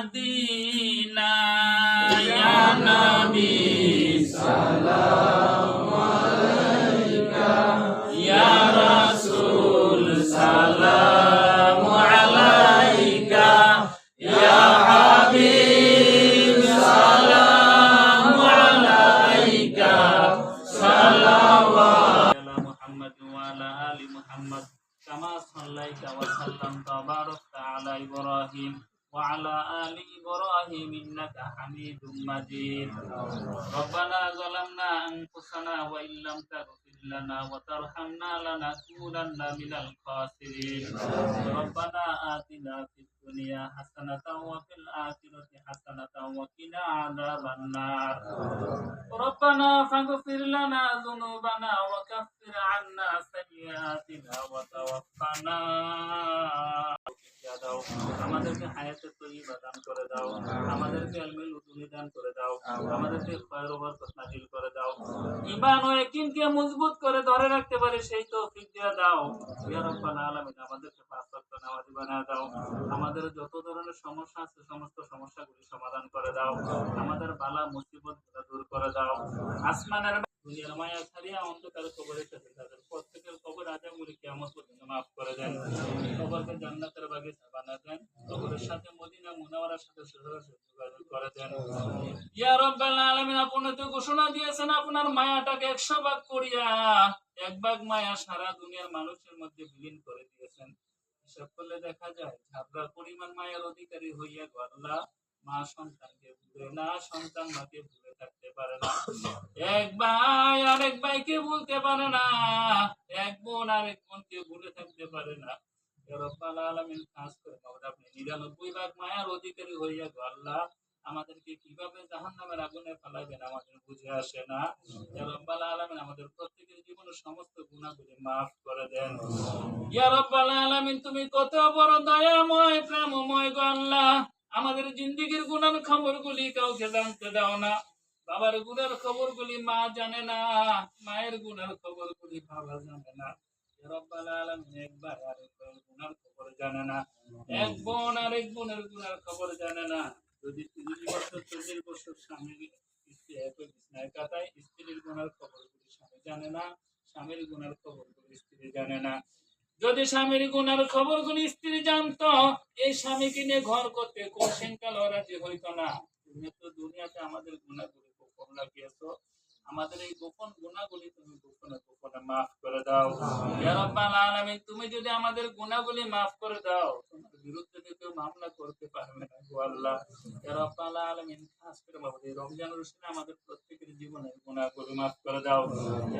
مدينة يا نبي سلام عليك يا رسول سلام عليك يا حبيب سلام عليك صلوات على محمد وعلى آل محمد كما صليت وسلمت وباركت على إبراهيم وعلى آل إبراهيم إنك حميد مجيد ربنا ظلمنا أنفسنا وإن لم تغفر لنا وترحمنا لنكونن من الخاسرين ربنا آتنا في الدنيا حسنة وفي الآخرة حسنة وقنا عذاب النار ربنا فاغفر لنا ذنوبنا وكفر عنا سيئاتنا وتوفنا দাও আমাদেরকে হায়াতে তৈবা দান করে দাও। আমাদেরকে আলমিল উতুমি দান করে দাও। আমাদেরকে খয়ের বরকত নাজিল করে দাও। ঈমান ও ইয়াকিনকে মজবুত করে ধরে রাখতে পারে সেই তৌফিক দিয়ে দাও। ইয়া রাব্বাল আলামিন, আমাদেরকে পাঁচ ওয়াক্ত নামাজি বানায় দাও। আমাদের যত ধরনের সমস্যা আছে, সমস্ত সমস্যাগুলি সমাধান করে দাও। আমাদের বালা, মুসিবত দূর করে দাও। আসমানের দুনিয়ার মায়া ছাড়িয়া অন্ধকার কবরে সাথে তাদের প্রত্যেকের কবর আজামগুলি কেমন মাফ করে দেন। কবরকে জান্নাতের বাগিচা বানা দেন। কবরের সাথে মদিনা মুনাওয়ারার সাথে যোগাযোগ করে দেন। ইয়া রাব্বাল আলামিন, আপনি তো ঘোষণা দিয়েছেন আপনার মায়াটাকে একশো ভাগ করিয়া, এক ভাগ মায়া সারা দুনিয়ার মানুষের মধ্যে বিলীন করে দিয়েছেন। হিসাব করলে দেখা যায় ঝাবড়া পরিমাণ মায়ের অধিকারী হইয়া গো আল্লাহ মা সন্তানকে না, সন্তান মাকে ভুলে থাকতে পারে না। এক ভাই আরেক ভাইকে ভুলতে পারে না। এক বোন আরেক বোনকে ভুলে থাকতে পারে না। রাব্বাল আলামিন খাস করে বাবা আপনি নিরানব্বই ভাগ মায়ার অধিকারী হইয়া গো আল্লাহ। আমাদেরকে কীভাবে জাহান্নামের আগুনে ফেলাবেন আমাদের বুঝে আসে না। রাব্বাল আলামিন আমাদের প্রত্যেকের জীবনের সমস্ত গুনাহগুলি মাফ করে দেন। ইয়া রাব্বাল আলামিন, তুমি কত বড় দয়াময়, প্রেমময় গো আল্লাহ। আমাদের জিন্দেগির গুনার খবরগুলি কাউকে জানতে দাও না। বাবার গুনার খবরগুলি মা জানে না, মায়ের বাবা গুনার খবর গুনার খবর জানে না। যদি তিরিশ বছর, চল্লিশ বছর স্বামী স্ত্রী স্বামীর গুনার খবরগুলি স্ত্রী স্বামীর জানতো, এই স্বামীকে নিয়ে ঘর করতে কোশ্চেন রাজি হইতো না। তো দুনিয়াতে আমাদের গুণাগুলি গোপন লাগিয়েছো আমাদের এই গোপন গুণাগুলি তুমি গোপনে গোপনে মাফ করে দাও। ইয়া আলামিন, তুমি যদি আমাদের গুণাগুলি মাফ করে দাও, তোমার বিরুদ্ধে তো কেউ মামলা করতে পারবে না গো আল্লাহ। আলামিন, খাস করে বাবা এই রমজান আমাদের প্রত্যেকের জীবনের গুণাগুলি মাফ করে দাও।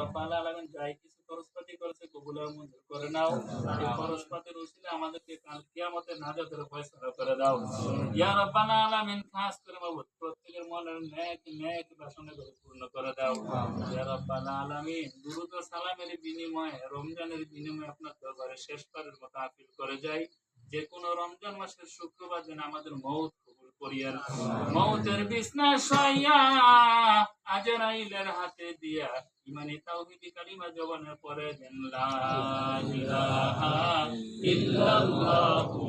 রাব্বাল আলামিন, যাই কিছু খরচপাতি করেছে কবুলের করে নাও। এই খরচপাতির আমাদেরকে কাল কিয়ামতের করে দাও। ইয়া রাব্বাল আলামিন, খাস করে বাবা মনের নেক নেক বাসনা করে দাও আলামিন দুরুদ সালামের বিনিময়ে রমজানের বিনিময়ে আপনার দরবারে শেষবারের মতো আপিল করে যাই। যে রমজান মাসের শুক্রবার যেন আমাদের মৌত কবুল মৌতের বিছনা শইয়া আজরাইলের হাতে দিয়া। ইমানি তাওহীদি কালিমা জবানের পরে দেন লা ইলাহা ইল্লাল্লাহু।